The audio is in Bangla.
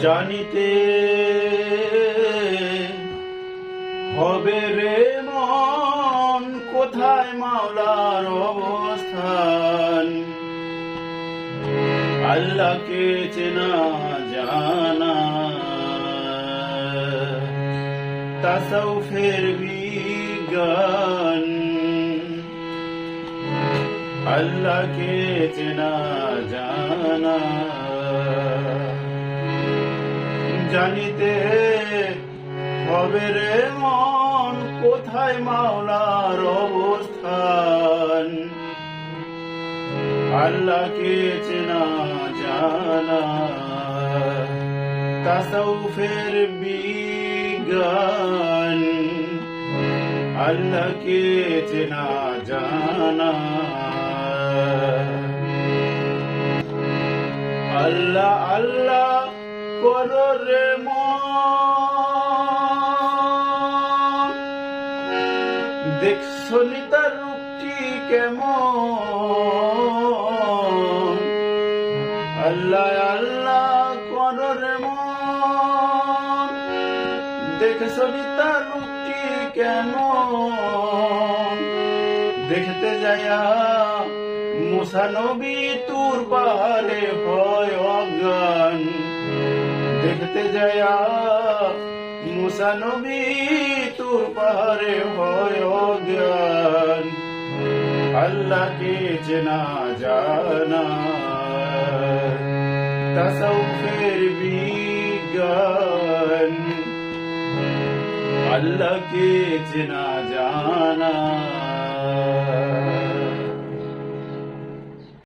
জানিতে হবে রে মন, কোথায় মাওলার অবস্থান? আল্লাহকে চেনা, জানা। তাসাউফের বিজ্ঞান। আল্লাহকে চেনা, জানা। জানিতে হবে রে মন, কোথায় মাওলার অবস্থান? আল্লাহকে চেনা জানা? তাসাউফের বিজ্ঞান। আল্লাহকে চেনা জানা? আল্লাহ আল্লাহ। করো রে মন। দেখছ নি তার রূপটি কেমন? আল্লাহ আল্লাহ করো রে মন। দেখছ নি তার রূপটি কেমন? দেখতে যায়া মুসা নবী তুর পাহাড়ে অজ্ঞান দেখতে যায়া মুসা নবী তুর পাহাড়ে হয় অজ্ঞান আল্লাহকে চেনা জানা। তাসাউফের বিজ্ঞান। আল্লাহকে চেনা জানা।